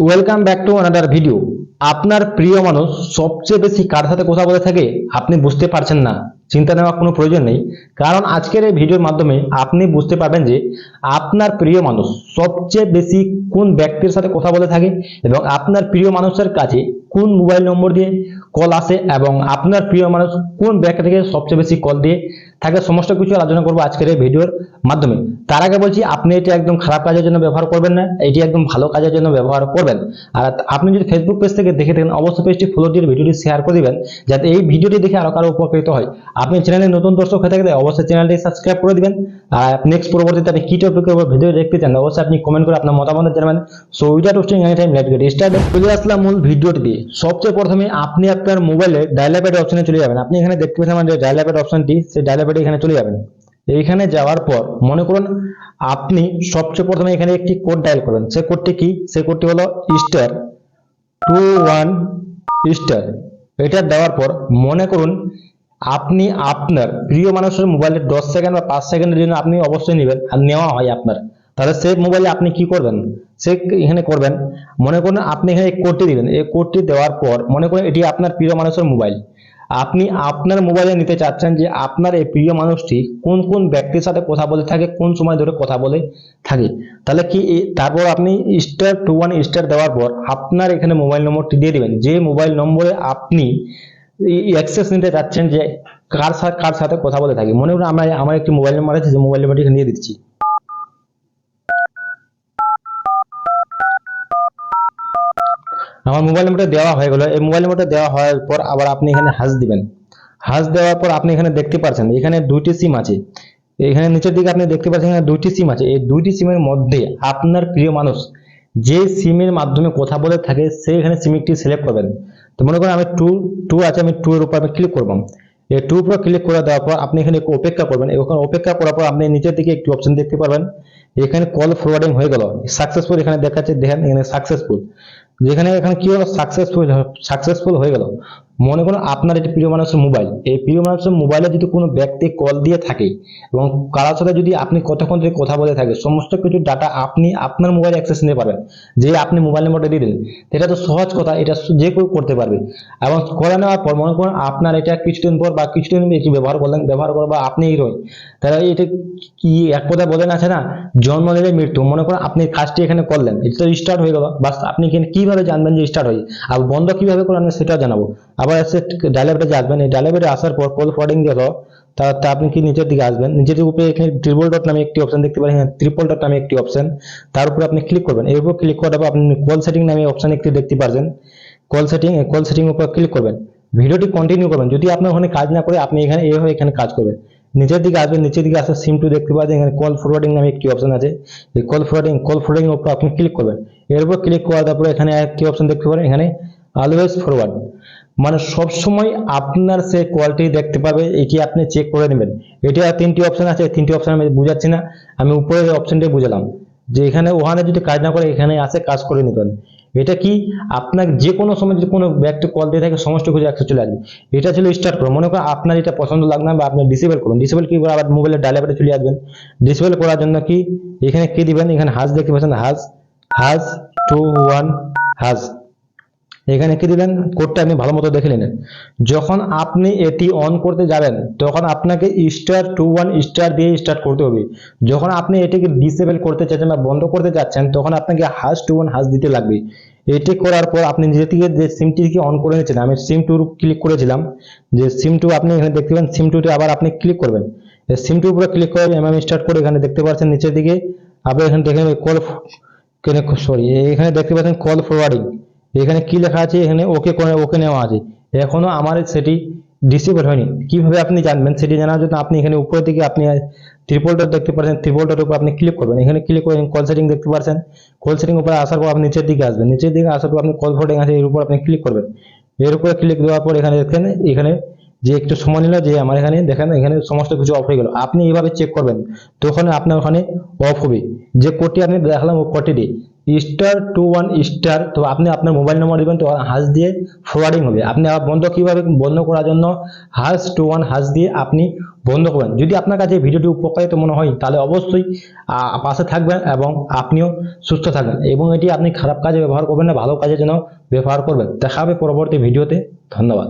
Welcome back to another video আপনার প্রিয় মানুষ সবচেয়ে বেশি কার সাথে কথা বলে থাকে আপনি বুঝতে পারছেন না। চিন্তা নেওয়ার কোনো প্রয়োজন নেই। কারণ আজকের এই ভিডিওর মাধ্যমে আপনি বুঝতে পারবেন যে আপনার প্রিয় মানুষ সবচেয়ে বেশি কোন ব্যক্তির সাথে কথা বলে থাকে এবং আপনার প্রিয় মানুষের কাছে কোন মোবাইল নম্বর দিয়ে কল আসে এবং আপনার প্রিয় মানুষ কোন ব্যক্তি থেকে সবচেয়ে বেশি কল দিয়ে থাকে, সমস্ত কিছু আলোচনা করব আজকের এই ভিডিওর মাধ্যমে। তার আগে বলছি, আপনি এটা একদম খারাপ কাজের জন্য ব্যবহার করবেন না, এটি একদম ভালো কাজের জন্য ব্যবহার করবেন। আর আপনি যদি ফেসবুক পেজ থেকে দেখে থাকেন, অবশ্যই পেজটি ফলো দিয়ে ভিডিওটি শেয়ার করে দিবেন, যাতে এই ভিডিওটি দেখে আরও কারও উপকৃত হয়। আপনি চ্যানেলে নতুন দর্শক হয়ে থাকলে অবশ্যই চ্যানেলটি সাবস্ক্রাইব করে দিবেন। আর নেক্সট পরবর্তীতে আপনি কি টপিকের উপর ভিডিও দেখতে চান, অবশ্যই আপনি কমেন্ট করে আপনার মতামত জানাবেন। So without wasting any time let get start চলে আসলাম মূল ভিডিওটি সবচেয়ে প্রথমে আপনি আপনার মোবাইলে ডায়াল প্যাড অপশনে চলে যাবেন। আপনি এখানে দেখতে পাচ্ছেন আমাদের ডায়াল প্যাড অপশনটি সেই ডায়ালাপ্যাডে এখানে চলে যাবেন। এইখানে যাওয়ার পর মনে করুন আপনি সবচেয়ে প্রথমে এখানে একটি কোড ডায়াল করবেন। সেই কোডটি কি? সেই কোডটি হলো স্টার টু ওয়ান স্টার এটা দেওয়ার পর মনে করুন আপনি আপনার প্রিয় মানুষের মোবাইলে দশ সেকেন্ড বা পাঁচ সেকেন্ডের জন্য আপনি অবশ্যই নেবেন আর নেওয়া হয় আপনার। তাহলে সেই মোবাইলে আপনি কি করবেন? সে এখানে করবেন। মনে করুন আপনি এখানে কোডটি দিবেন এই কোডটি দেওয়ার পর মনে করুন এটি আপনার প্রিয় মানুষের মোবাইল আপনি আপনার মোবাইলে নিতে চাচ্ছেন যে আপনার এই প্রিয় মানুষটি কোন কোন ব্যক্তির সাথে কথা বলে থাকে, কোন সময় ধরে কথা বলে থাকে। তাহলে কি তারপর আপনি স্টার টু ওয়ান স্টার দেওয়ার পর আপনার এখানে মোবাইল নম্বরটি দিয়ে দিবেন। যে মোবাইল নম্বরে আপনি অ্যাক্সেস নিতে চাচ্ছেন যে কার সাথে কার সাথে কথা বলে থাকে। মনে করুন আমরা, আমার একটি মোবাইল নাম্বার আছে যে মোবাইল নাম্বারটি এখানে দিয়ে দিচ্ছি। আমার মোবাইল নাম্বারটা দেওয়া হয়ে গেল। এই মোবাইল নাম্বারটা দেওয়া হওয়ার পর আবার আপনি এখানে হাজ দিবেন। হাজ দেওয়ার পর আপনি এখানে দেখতে পাচ্ছেন, এখানে দুইটি সিম আছে। এখানে নিচের দিকে আপনি দেখতে পাচ্ছেন এখানে দুইটি সিম আছে। এই দুইটি সিমের মধ্যে আপনার প্রিয় মানুষ যে সিমের মাধ্যমে কথা বলে থাকে সেই এখানে সিমটি সিলেক্ট করবেন। তো মনে করেন আমি টু টু আছে, আমি টু এর উপর আমি ক্লিক করব। এই টু উপর ক্লিক করে দেওয়ার পর আপনি এখানে একটু অপেক্ষা করবেন। এখন অপেক্ষা করার পর আপনি নিচের দিকে একটি অপশন দেখতে পারবেন। এখানে কল ফরওয়ার্ডিং হয়ে গেল। সাকসেসফুল এখানে দেখাচ্ছে, দেখেন এখানে সাকসেসফুল যেখানে এখানে কি হলো? সাকসেসফুল সাকসেসফুল হয়ে গেল। মনে করুন আপনার এটি প্রিয় মানুষের মোবাইল এই প্রিয় মানুষের মোবাইলে যদি কোনো ব্যক্তি কল দিয়ে থাকে এবং কারোর সাথে যদি আপনি কতক্ষণ ধরে কথা বলে থাকে, সমস্ত কিছু ডাটা আপনি আপনার মোবাইলে অ্যাক্সেস নিতে পারবেন। যে আপনি মোবাইল নাম্বারটা দিয়ে দিলেন এটা তো সহজ কথা, এটা যে কেউ করতে পারবে। এবং করে নেওয়ার পর মনে করুন আপনার এটা কিছুদিন পর বা কিছুদিন এটি ব্যবহার করলেন, ব্যবহার করবা আপনি হিরোইন তাহলে এটা কি এক কথা বলেন আছে না? জন্ম নিলে মৃত্যু। মনে করুন আপনি কাজটি এখানে করলেন, এটা তো স্টার্ট হয়ে গেল। বাস আপনি কীভাবে জানবেন যে স্টার্ট হয়ে আর বন্ধ কীভাবে করবেন আমি সেটাও জানাব। আবার এসে ডায়লেবেটে আসবেন, এই ডায়লেবেটে আসার পর কল ফরওয়ার্ডিং দেখো তা আপনি কি নিচের দিকে আসবেন? নিচের উপরে এখানে ট্রিপল ডট নামে একটি অপশন দেখতে পারেন ট্রিপল ডট নামে একটি অপশন তার উপরে আপনি ক্লিক করবেন, এর উপর ক্লিক করার পর আপনি কল সেটিং নামে অপশন একটি দেখতে পারবেন। কল সেটিং কল সেটিং উপর ক্লিক করবেন। ভিডিওটি কন্টিনিউ করবেন, যদি আপনার ওখানে কাজ না করে, আপনি এখানে এইভাবে এখানে কাজ করবেন। নিচের দিকে আসবেন নিচের দিকে আসার সিম টু দেখতে পাচ্ছেন এখানে কল ফরওয়ার্ডিং নামে একটি অপশন আছে। এই কল ফরওয়ার্ডিং কল ফরওয়ার্ডিং উপর আপনি ক্লিক করবেন। এর উপর ক্লিক করার তারপরে এখানে একটি অপশন দেখতে পারেন, এখানে অলওয়েজ ফরওয়ার্ড মানে সব সময় আপনার সে কোয়ালিটি দেখতে পাবে এটি আপনি চেক করে নেবেন। এটা তিনটি অপশন আছে তিনটি অপশন আমি বুঝাচ্ছি না। আমি উপরের অপশনটাই বুঝালাম। যে এখানে ওখানে যদি কাজ না করে, এখানে আসে কাজ করে নিতে এটা কি? আপনার যে কোনো সময় যদি কোনো ব্যক্তি কল দিয়ে থাকে, সমস্ত কিছু একসাথে চলে আসবে। এটা ছিল স্টার্ট করুন মনে করেন আপনার এটা পছন্দ লাগবে না বা আপনি ডিসেবল করুন। ডিসেবল কি করে? আবার মোবাইলের ডায়ালে চলে আসবেন। ডিসেবল করার জন্য কি? এখানে কি দিবেন? এখানে হাজ দেখতে পাচ্ছেন হাজ হাজ টু ওয়ান হাজ এখানে কি দিলেন? কোডটা আপনি ভালো মতো দেখে নিলেন। যখন আপনি এটি অন করতে যাবেন, তখন আপনাকে স্টার টু ওয়ান স্টার দিয়ে স্টার্ট করতে হবে। যখন আপনি এটিকে ডিসেবল করতে চাচ্ছেন বা বন্ধ করতে যাচ্ছেন, তখন আপনাকে হাজ টু ওয়ান হাজ দিতে লাগবে। এটি করার পর আপনি নিজে থেকে যে সিমটিকে অন করে নিচ্ছেন আমি সিম টু ক্লিক করেছিলাম, যে সিম টু আপনি এখানে দেখতে পাবেন সিম টুতে আবার আপনি ক্লিক করবেন। সিম টু উপরে ক্লিক করে এমএম স্টার্ট করে এখানে দেখতে পাচ্ছেন নিচের দিকে আপনি এখানে দেখেন কল সরি এখানে দেখতে পাচ্ছেন কল ফরওয়ার্ডিং এখানে কি লেখা আছে? এখানে ওকে ওকে নেওয়া আছে। এখনও আমার সেটি ডিসেবল হয়নি। কীভাবে আপনি জানবেন? সেটি জানার জন্য আপনি এখানে উপরের দিকে আপনি ত্রিপলটা দেখতে পাচ্ছেন ত্রিপলটার উপর আপনি ক্লিক করবেন। এখানে ক্লিক করে কল সেটিং দেখতে পাচ্ছেন কল সেটিং উপরে আসার পর আপনি নিচের দিকে আসবেন। নিচের দিকে আসার পর আপনি কল ফোর্ডিং আছে, এর উপর আপনি ক্লিক করবেন। এর উপরে ক্লিক দেওয়ার পর এখানে দেখেন, এখানে যে একটু সময় নিল, যে আমার এখানে, দেখেন এখানে সমস্ত কিছু অফ হয়ে গেল। আপনি এইভাবে চেক করবেন, তখন আপনার ওখানে অফ হবে। যে কোডটি আপনি দেখালাম, ও কোডটি স্টার টু ওয়ান স্টার তো আপনি আপনার মোবাইল নম্বর দিবেন, তো হাজ দিয়ে ফরওয়ার্ডিং হবে। আপনি আবার বন্ধ কীভাবে, বন্ধ করার জন্য হাজ টু ওয়ান হাজ দিয়ে আপনি বন্ধ করবেন। যদি আপনার কাছে ভিডিওটি উপকারিত মনে হয়, তাহলে অবশ্যই পাশে থাকবেন এবং আপনিও সুস্থ থাকবেন এবং এটি আপনি খারাপ কাজে ব্যবহার করবেন না, ভালো কাজের জন্য ব্যবহার করবেন। দেখা হবে পরবর্তী ভিডিওতে। ধন্যবাদ।